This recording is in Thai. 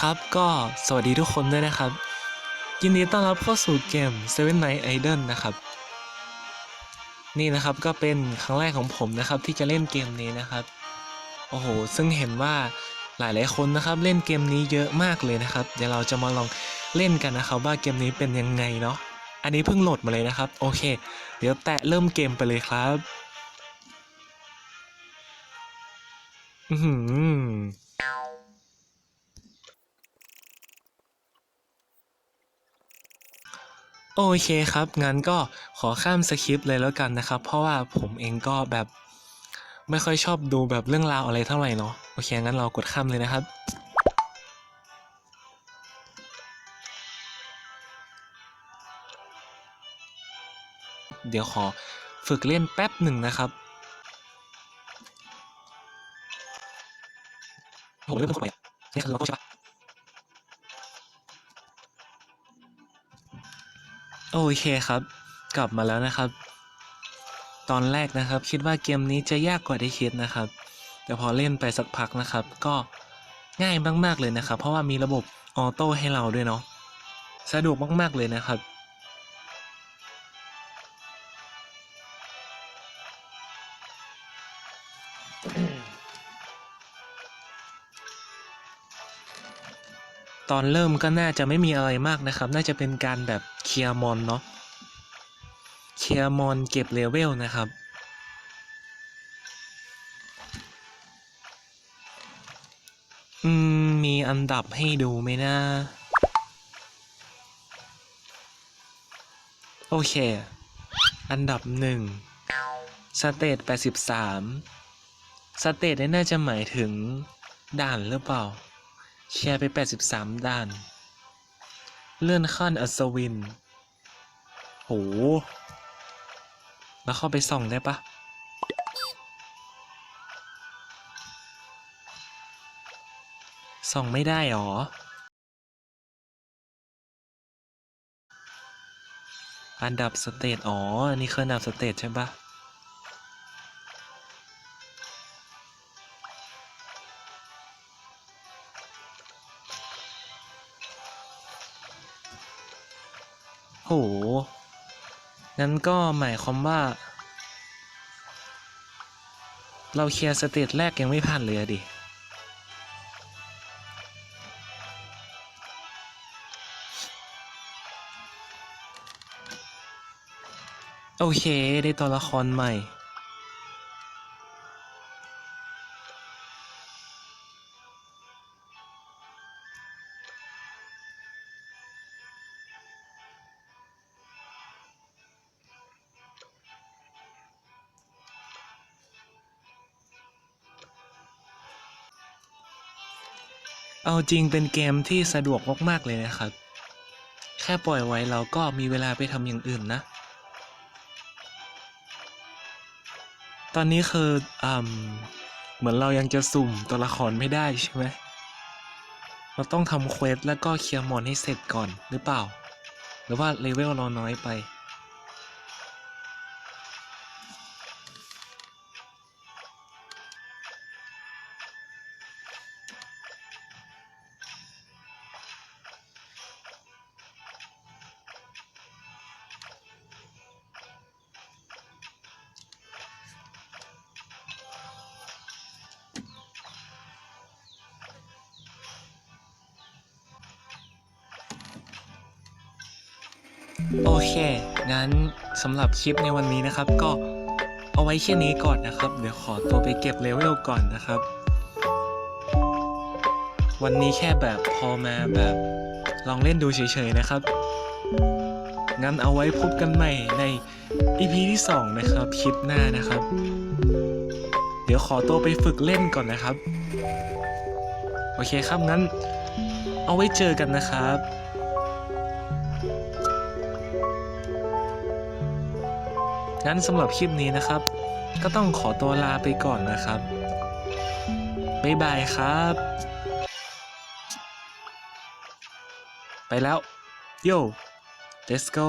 ครับก็สวัสดีทุกคนด้วยนะครับ ยินดีต้อนรับเข้าสู่เกม Seven Night Idol นะครับ นี่นะครับก็เป็นครั้งแรกของผมนะครับ ที่จะเล่นเกมนี้นะครับ โอ้โห ซึ่งเห็นว่าหลายๆคนนะครับ เล่นเกมนี้เยอะมากเลยนะครับ เดี๋ยวเราจะมาลองเล่นกันนะครับ ว่าเกมนี้เป็นยังไงเนาะอันนี้เพิ่งโหลดมาเลยนะครับ โอเค เดี๋ยวแตะเริ่มเกมไปเลยครับ อือหือ โอเคครับ งั้นก็ขอข้ามสคริปต์เลยแล้วกันนะครับ เพราะว่าผมเองก็แบบไม่ค่อยชอบดูแบบเรื่องราวอะไรเท่าไหร่เนาะ โอเค งั้นเรากดข้ามเลยนะครับ เดี๋ยวขอฝึกเล่นแป๊บหนึ่งนะครับผมเริ่มต้นสมัยอะนี่คือเราต้องใช่ปะ โอเคครับ กลับมาแล้วนะครับ ตอนแรกนะครับ คิดว่าเกมนี้จะยากกว่าที่คิดนะครับ แต่พอเล่นไปสักพักนะครับ ก็ง่ายมากๆเลยนะครับ เพราะว่ามีระบบออโต้ให้เราด้วยเนาะสะดวกมากๆเลยนะครับ ตอนเริ่มก็น่าจะไม่มีอะไรมากนะครับ น่าจะเป็นการแบบเคลียร์มอนเนาะเคลียร์มอนเก็บเลเวลนะครับ อืม มีอันดับให้ดูไหมนะ โอเค อันดับหนึ่งสเตต83สเตตนี่น่าจะหมายถึงด่านหรือเปล่า แชร์ไป 83 ด่าน เลื่อนขั้นอัศวิน โห แล้วเข้าไปส่องได้ปะส่องไม่ได้หรอ อันดับสเตทอ๋อ อันนี้คืออันดับสเตทใช่ปะ โห งั้นก็หมายความว่า เราเคลียร์สเตจแรกยังไม่ผ่านเลยอะดิ โอเค ได้ตัวละครใหม่ เอาจริงเป็นเกมที่สะดวกมากๆเลยนะครับ แค่ปล่อยไว้เราก็มีเวลาไปทำอย่างอื่นนะ ตอนนี้คืออืมเหมือนเรายังจะสุ่มตัวละครไม่ได้ใช่ไหม เราต้องทำเควสแล้วก็เคลียร์มอนให้เสร็จก่อนหรือเปล่า หรือว่าเลเวลเราน้อยไป โอเค งั้นสำหรับคลิปในวันนี้นะครับ ก็เอาไว้แค่นี้ก่อนนะครับ เดี๋ยวขอตัวไปเก็บเลเวลก่อนนะครับ วันนี้แค่แบบพอมาแบบลองเล่นดูเฉยๆนะครับ งั้นเอาไว้พบกันใหม่ใน EP ที่ 2 นะครับ คลิปหน้านะครับ เดี๋ยวขอตัวไปฝึกเล่นก่อนนะครับ โอเคครับงั้น เอาไว้เจอกันนะครับ งั้นสำหรับคลิปนี้นะครับ ก็ต้องขอตัวลาไปก่อนนะครับ บ๊ายบายครับ ไปแล้ว โย let's go